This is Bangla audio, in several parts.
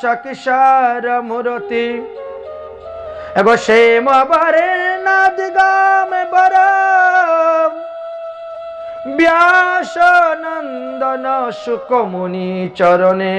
সকিসার মূরতি। এগো সে মবারে নাদ গাম বর ব্যাস নন্দন সুকমুনি চরণে।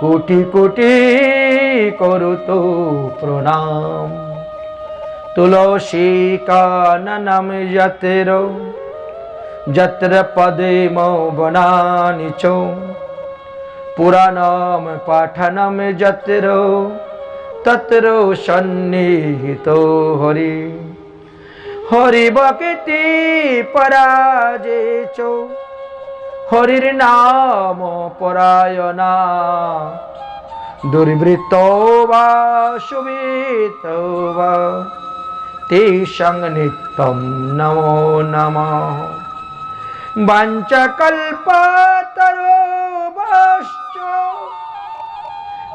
কোটি কোটি করুত প্রণাম। তুলসী কাননম যত্র পদে মৌ বনানি চ পুরাণম পাঠনম যত্র তত্র সন্নিহিত হরি হরি বকতি পরাজে হরির নাম পরায়ণা দুর্বৃত্ত বা সুবিত নিত্যম নমো নমঃ বাঞ্চকল্পতরুভশ্চ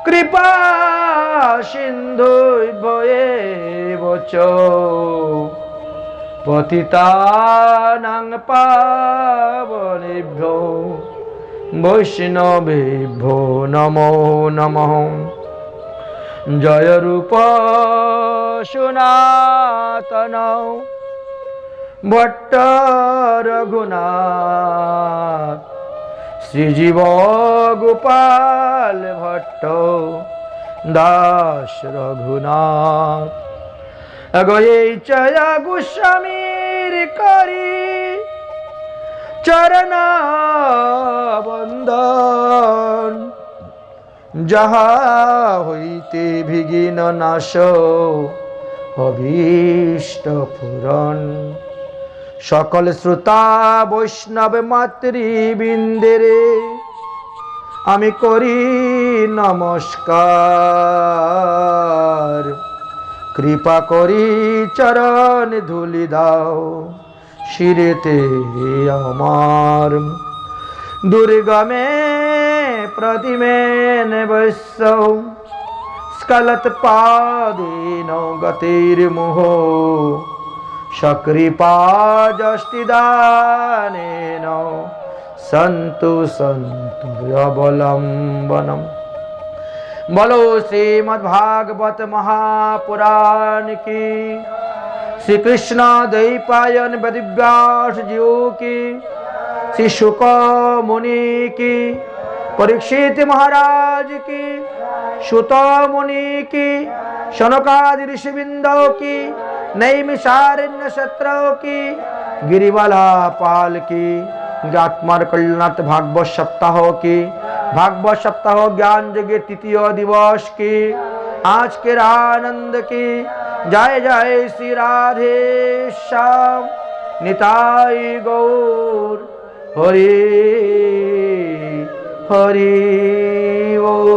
কৃপা সিন্ধু ভয়েব চ পতিতানাং পাবনেভ্যো বৈষ্ণবেভ্যো নমো নমঃ। জয় রূপ সনাতন। ভট্ট রঘুনাথ। শ্রীজীব গোপাল ভট্ট দাস রঘুনাথ। গয়ে চয়া গোস্বামীর করি চরণ বন্দন যাহা হইতে ভিগিন নাশ, অভীষ্ট পূরণ। সকল শ্রোতা বৈষ্ণব মাতৃবৃন্দে আমি করি নমস্কার। কৃপা করি চরণ ধুলি দাও শিরেতে আমার। দুর্গমে প্রতিমে বৈশ্য স্কলত নৌ গতির মোহ। सकृपाजष्टिदानेन सन्तु सन्तु अवलम्बनम बोलो श्रीमद्भागवत महापुराण की। श्री कृष्ण दैपायन वेदव्यास जीव की। श्री शुक मुनि की। परीक्षित महाराज की सुत मुनि की, शनकादि ऋषिबिंदों की, नैमिषारण्य शत्रु की गिरिवाला पाल की आत्मार कल्याणार्थ भागवत सप्ताह की, भागवत सप्ताह ज्ञान जगे तृतीय दिवस की, आज के आनंद की, जय जय श्री राधे श्याम, निताई गौर হরি হরি বল।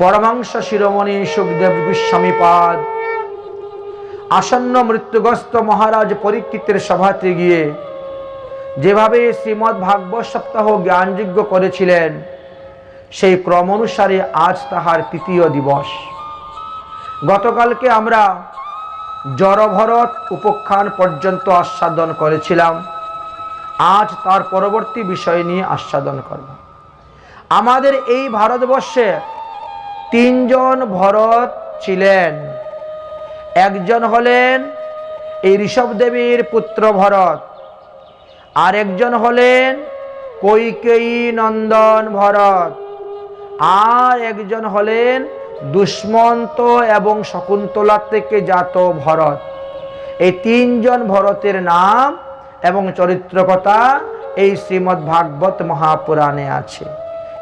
পরমাংশ শিরোমণি সুখদেব গোস্বামী পাদ আসন্ন মৃত্যুগ্রস্ত মহারাজ পরীক্ষিতের সভাতে গিয়ে যেভাবে শ্রীমৎ ভাগবত সপ্তাহ জ্ঞানযোগ্য করেছিলেন, সেই ক্রম অনুসারে আজ তাহার তৃতীয় দিবস। গতকালকে আমরা জড়ভরত উপখ্যান পর্যন্ত আস্বাদন করেছিলাম। আজ তার পরবর্তী বিষয় নিয়ে আস্বাদন করব। আমাদের এই ভারতবর্ষে তিনজন ভরত ছিলেন। একজন হলেন এই ঋষভদেবীর পুত্র ভরত। আর একজন হলেন কৈকেয়ী নন্দন ভরত। আর একজন হলেন দুষ্মন্ত এবং শকুন্তলা থেকে জাত ভরত। এই তিনজন ভরতের নাম এবং চরিত্র কথা এই শ্রীমদ্ ভাগবত মহাপুরাণে আছে।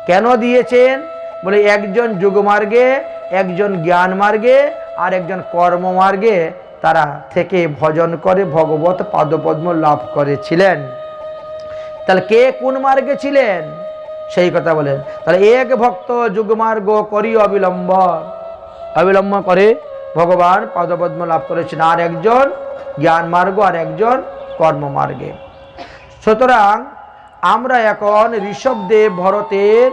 কেন দিয়েছেন? বলে একজন যুগমার্গে, একজন জ্ঞান মার্গে আর একজন কর্মমার্গে তারা থেকে ভজন করে, ভগবত পাদপদ্ম লাভ করেছিলেন। তাহলে কে কোন মার্গে ছিলেন? সেই কথা বলেন। তাহলে এক ভক্ত যুগমার্গ করি অবিলম্ব অবিলম্ব করে ভগবান পদপদ্ম লাভ করেছেন। আর একজন জ্ঞান মার্গ আর একজন কর্মমার্গে। সুতরাং আমরা এখন ঋষভদেব ভরতের,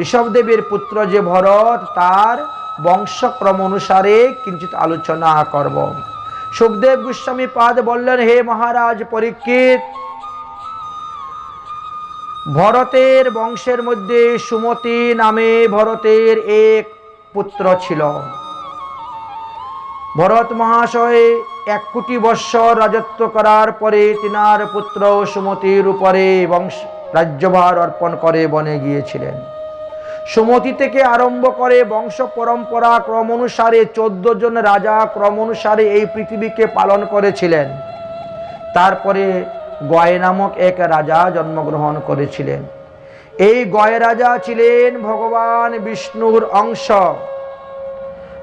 ঋষভদেবের পুত্র যে ভরত, তার বংশক্রম অনুসারে কিঞ্চিত আলোচনা করব। সুখদেব গোস্বামী পাদ বললেন, হে মহারাজ পরীক্ষিত, ভরতের বংশের মধ্যে সুমতি নামে ভরতের এক পুত্র ছিল। ভরত মহাশয় এক কোটি বৎসর রাজত্ব করার পরে তিনার পুত্র সুমতির উপরে বংশ, রাজ্যভার অর্পণ করে বনে গিয়েছিলেন। সুমতি থেকে আরম্ভ করে বংশ পরম্পরা ক্রম অনুসারে চোদ্দ জন রাজা ক্রম অনুসারে এই পৃথিবীকে পালন করেছিলেন। তারপরে গয় নামক এক রাজা জন্মগ্রহণ করেছিলেন। এই গয় রাজা ছিলেন ভগবান বিষ্ণুর অংশ।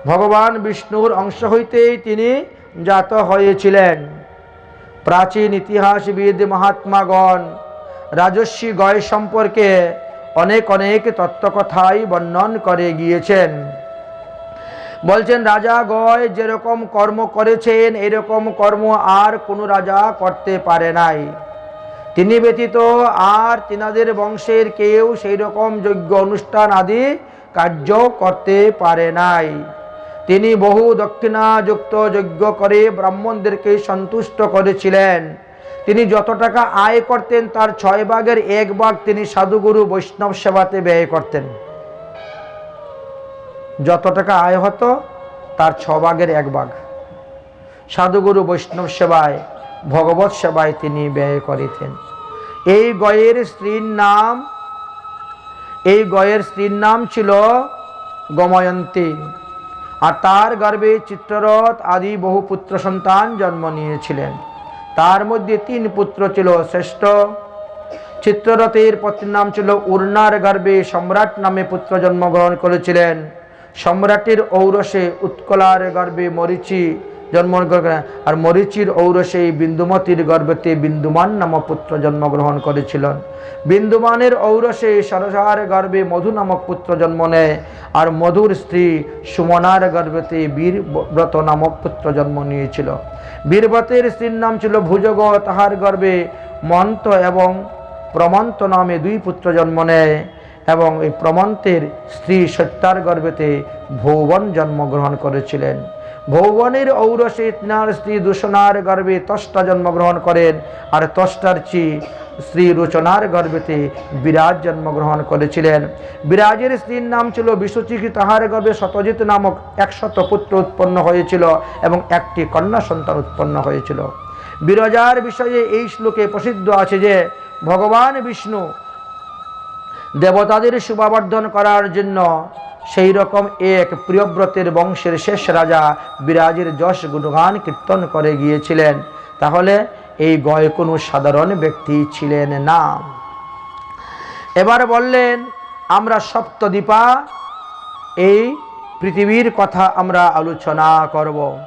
ভগবান বিষ্ণুর অংশ হইতেই তিনি জাত হয়েছিলেন। প্রাচীন ইতিহাসবিদ মহাত্মাগণ, রাজস্বী গয় সম্পর্কে অনেক অনেক তত্ত্বকথাই বর্ণন করে গিয়েছেন। বলছেন, রাজা গয় যেরকম কর্ম করেছেন, এরকম কর্ম আর কোনো রাজা করতে পারে নাই। তিনি ব্যতীত আর তিনাদের বংশের কেউ সেই রকম যোগ্য অনুষ্ঠান আদি কার্য করতে পারে নাই। তিনি বহু দক্ষিণাযুক্ত যজ্ঞ করে ব্রাহ্মণদেরকে সন্তুষ্ট করেছিলেন। তিনি যত টাকা আয় করতেন, তার ছয় ভাগের এক ভাগ তিনি সাধুগুরু বৈষ্ণব সেবাতে ব্যয় করতেন। যত টাকা আয় হতো, তার ছ ভাগের এক ভাগ। সাধুগুরু বৈষ্ণব সেবায়, ভগবত সেবায় তিনি ব্যয় করিতেন। এই গয়ের স্ত্রীর নাম, এই গয়ের স্ত্রীর নাম ছিল গময়ন্তী। আর তার গর্বে চিত্ররথ আদি বহু পুত্র সন্তান জন্ম নিয়েছিলেন। তার মধ্যে তিন পুত্র ছিল শ্রেষ্ঠ। চিত্ররথের পত্নীর নাম ছিল উর্নার গর্বে সম্রাট নামে পুত্র জন্মগ্রহণ করেছিলেন। সম্রাটের ঔরসে উৎকলার গর্বে মরিচি জন্মগ্রহণ করেন। আর মরিচির ঔরসে বিন্দুমতির গর্ভতে বিন্দুমান নামক পুত্র জন্মগ্রহণ করেছিলেন। বিন্দুমানের ঔরসে সরসার গর্ভে মধু নামক পুত্র জন্ম নেয়। আর মধুর স্ত্রী সুমনার গর্ভতে বীরব্রত নামক পুত্র জন্ম নিয়েছিল। বীরব্রতের স্ত্রীর নাম ছিল ভুজগ। তাহার গর্ভে মন্ত এবং প্রমন্ত নামে দুই পুত্র জন্ম নেয় এবং এই প্রমন্তের স্ত্রী সত্যার গর্ভেতে ভৌবন জন্মগ্রহণ করেছিলেন। ভৌবনের ঔরসে তিনার স্ত্রী দূষণার গর্ভে তষ্টা জন্মগ্রহণ করেন আর তষ্টার চি স্ত্রী রচনার গর্ভেতে বিরাজ জন্মগ্রহণ করেছিলেন। বিরাজের স্ত্রীর নাম ছিল বিশ্বচিকি তাহার গর্ভে শতজিৎ নামক একশত পুত্র উৎপন্ন হয়েছিল এবং একটি কন্যা সন্তান উৎপন্ন হয়েছিল। বিরজার বিষয়ে এই শ্লোকে প্রসিদ্ধ আছে যে, ভগবান বিষ্ণু দেবতাদের শুভাবর্ধন করার জন্য সেই রকম এক প্রিয়ব্রতের বংশের শেষ রাজা বিরাজের যশ গুণগান কীর্তন করে গিয়েছিলেন। তাহলে এই গয় কোনো সাধারণ ব্যক্তি ছিলেন না। এবার বললেন, আমরা সপ্তদীপা এই পৃথিবীর কথা আমরা আলোচনা করব।